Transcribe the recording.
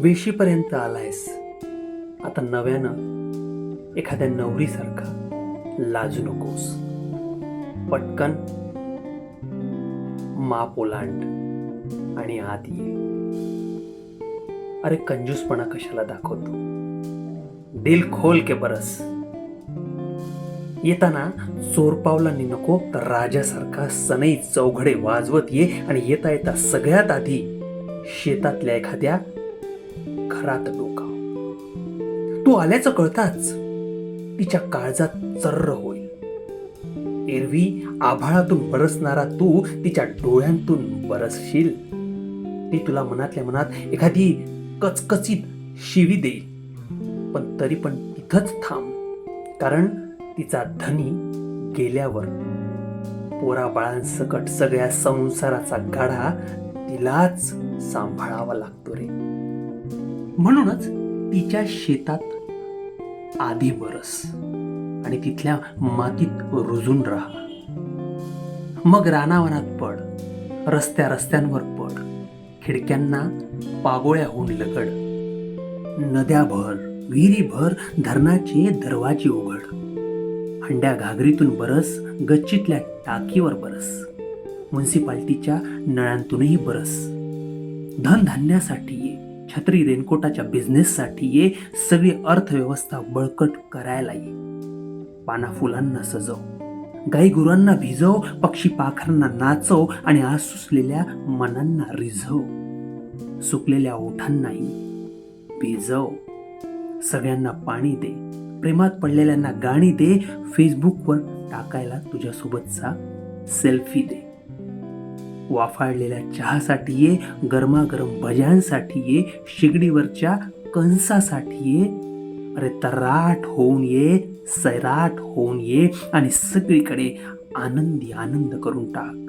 वेशीपर्यंत आलायस. आता नव्यानं एखाद्या नवरीसारखा लाजू नकोस. पटकन माप ओलांड आणि आत ये. अरे कंजूसपणा कशाला दाखवतो? दिल खोल के बरस. येताना चोरपावलांनी नको तर राजासारखा सनई चौघडे वाजवत ये आणि येता येता सगळ्यात आधी शेतातल्या एखाद्या घरात डोका. तू आल्याचं कळताच तिच्या काळजात चर्र होईल. एरवी आभाळातून बरसणारा तू तिच्या डोळ्यांतून बरसशील. ती तुला मनातल्या मनात एखादी कचकचीत शिवी देईल. पण तरी पण तिथंच थांब. कारण तिचा धनी गेल्यावर पोरा बाळांसकट सगळ्या संसाराचा गाढा तिलाच सांभाळावा लागतो रे. म्हणूनच तिच्या शेतात आधी बरस आणि तिथल्या मातीत रुजून राहा. मग रानावनात पड रस्त्या रस्त्यांवर पड खिडक्यांना पागोळ्या होऊन लगड नद्या भर विहिरी भर धरणाचे दरवाजे उघड. हंड्या घागरीतून बरस गच्चीतल्या टाकीवर बरस. म्युन्सिपाल्टीच्या नळ्यांतूनही बरस. धनधान्यासाठी ये. छत्री रेनकोटाच्या बिझनेससाठी ये सगळी अर्थव्यवस्था बळकट करायला ये. पाना फुलांना सजव गाई गुरांना भिजव पक्षी पाखरांना नाचव आणि आज मनांना रिझव. सुकलेल्या ओठांनाही भिजव. सगळ्यांना पाणी दे प्रेमात पडलेल्यांना गाणी दे फेसबुकवर टाकायला तुझ्यासोबतचा सेल्फी दे. वाफाळलेल्या चहासाठी ये गरमागरम भज्यांसाठी ये शिगडीवरच्या कंसासाठी ये अरे तराट होऊन ये सैराट होऊन ये आणि सगळीकडे आनंदी आनंद करून टाक.